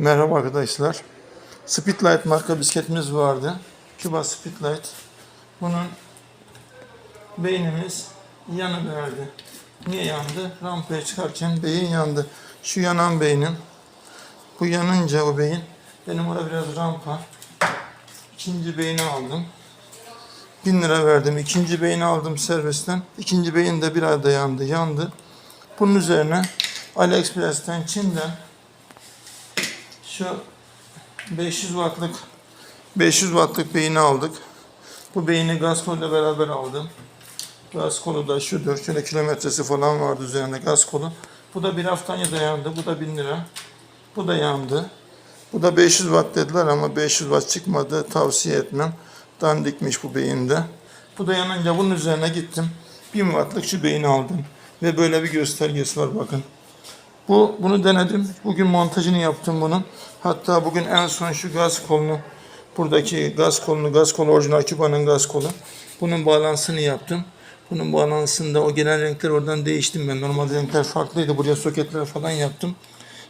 Merhaba arkadaşlar. Speedlight marka bisikletimiz vardı. Cuba Speedlight. Bunun beynimiz yanıverdi. Niye yandı? Rampaya çıkarken beyin yandı. Şu yanan beynin. Bu yanınca o beyin. Benim orada biraz rampa. İkinci beyni aldım. 1000 lira verdim. İkinci beyni aldım servisten. İkinci beyin de bir ayda yandı. Yandı. Bunun üzerine AliExpress'ten, Çin'den şu 500 wattlık 500 wattlık beyni aldık. Bu beyni gaz koluyla beraber aldım. Gaz kolu da şudur. Şöyle kilometresi falan vardı üzerinde gaz kolu. Bu da bir haftaya dayandı. Bu da 1000 lira. Bu da yandı. Bu da 500 watt dediler ama 500 watt çıkmadı. Tavsiye etmem. Dandikmiş bu beyinde. Bu da yanınca bunun üzerine gittim. 1000 wattlık şu beyni aldım. Ve böyle bir göstergesi var bakın. Bu bunu denedim. Bugün montajını yaptım bunun. Hatta bugün en son şu gaz kolunu buradaki gaz kolunu gaz kolu orijinal Küba'nın gaz kolu. Bunun balansını yaptım. Bunun balansında o gelen renkler oradan değiştim ben. Normalde renkler farklıydı. Buraya soketler falan yaptım.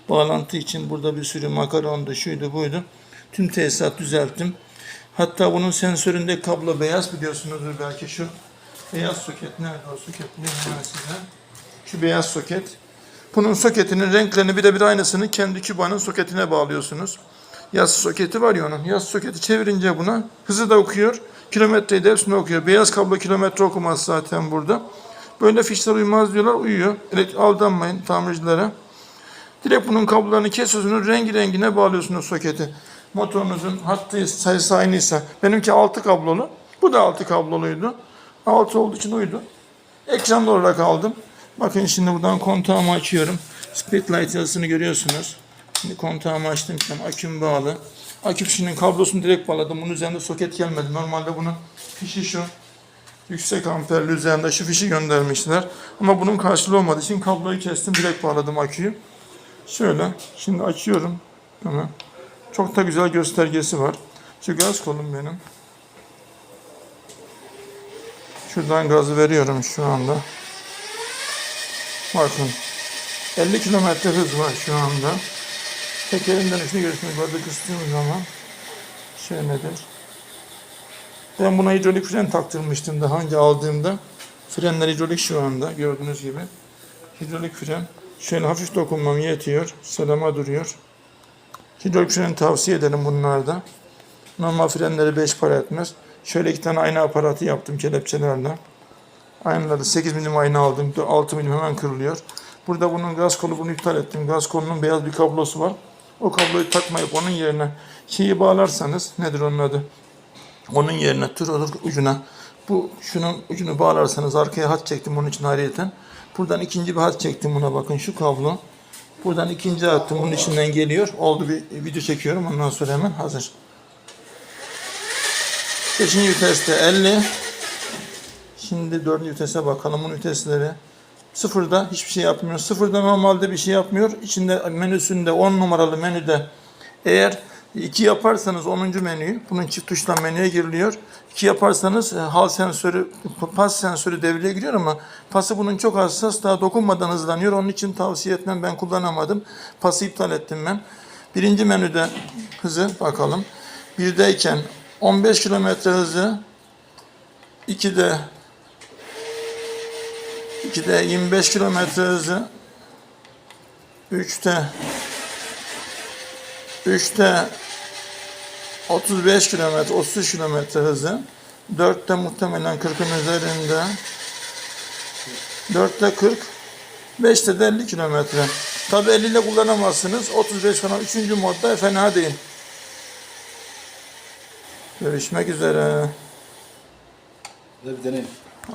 Bağlantı için burada bir sürü makarondu, şuydu buydu. Tüm tesisat düzelttim. Hatta bunun sensöründe kablo beyaz biliyorsunuzdur belki şu. Beyaz soket nerede o soket? Ne size? Şu beyaz soket. Bunun soketinin renklerini birebir aynısını kendi kübanın soketine bağlıyorsunuz. Yaz soketi var ya onun. Yaz soketi çevirince buna hızı da okuyor. Kilometreyi de hepsini okuyor. Beyaz kablo kilometre okumaz zaten burada. Böyle fişler uymaz diyorlar. Uyuyor. Direkt aldanmayın tamircilere. Direkt bunun kablolarını kesiyorsunuz. Rengi rengine bağlıyorsunuz soketi. Motorunuzun hattı sayısı aynıysa. Benimki 6 kablolu. Bu da 6 kabloluydu. 6 olduğu için uydu. Ekranlı olarak aldım. Bakın şimdi buradan kontağımı açıyorum. Speedlight yazısını görüyorsunuz. Şimdi kontağımı açtım. An aküm bağlı. Akü fişinin kablosunu direkt bağladım. Bunun üzerinde soket gelmedi. Normalde bunun fişi şu. Yüksek amperli üzerinde şu fişi göndermişler. Ama bunun karşılığı olmadığı için kabloyu kestim. Direkt bağladım aküyü. Şöyle. Şimdi açıyorum. Hemen. Çok da güzel göstergesi var. Şu gaz kolum benim. Şuradan gazı veriyorum şu anda. Bakın. 50 kilometre hız var şu anda. Tekerin dönüşünü görüyorsunuz. Burada kıstığım zaman şey nedir? Ben buna hidrolik fren taktırmıştım daha önce aldığımda. Frenler hidrolik şu anda gördüğünüz gibi. Hidrolik fren. Şöyle hafif dokunmam yetiyor. Selama duruyor. Hidrolik freni tavsiye ederim bunlarda. Normal frenleri 5 para etmez. Şöyle iki tane ayna aparatı yaptım kelepçelerle. Aynaları 8 milim ayna aldım. 6 milim hemen kırılıyor. Burada bunun gaz kolu bunu iptal ettim. Gaz kolunun beyaz bir kablosu var. O kabloyu takmayıp onun yerine şeyi bağlarsanız nedir onun adı? Onun yerine tır olur ucuna bu şunun ucunu bağlarsanız arkaya hat çektim onun için ayrıyeten. Buradan ikinci bir hat çektim buna bakın şu kablo. Buradan ikinci hattım bunun içinden geliyor. Oldu bir video çekiyorum ondan sonra hemen hazır. Beşinci viteste 50. Şimdi dördüncü vitese bakalım. Bunun vitesleri. Sıfırda hiçbir şey yapmıyor. Sıfırda normalde bir şey yapmıyor. İçinde menüsünde 10 numaralı menüde eğer 2 yaparsanız 10. menüyü, bunun çift tuşla menüye giriliyor. 2 yaparsanız e, hal sensörü, pas sensörü devreye giriyor ama pası bunun çok hassas, daha dokunmadan hızlanıyor. Onun için tavsiye etmem, ben kullanamadım. Pası iptal ettim ben. Birinci menüde hızı bakalım. Birdeyken 15 kilometre hızı, 2'de 2'de 25 kilometre hızı, 3'te 3'te 35 kilometre, 33 kilometre hızı. 4'te muhtemelen 40'ın üzerinde. 4'te 40. 5'te de 50 kilometre. Tabi 50 ile kullanamazsınız. 35 falan 3. modda fena değil. Görüşmek üzere. Bir de bir deneyim.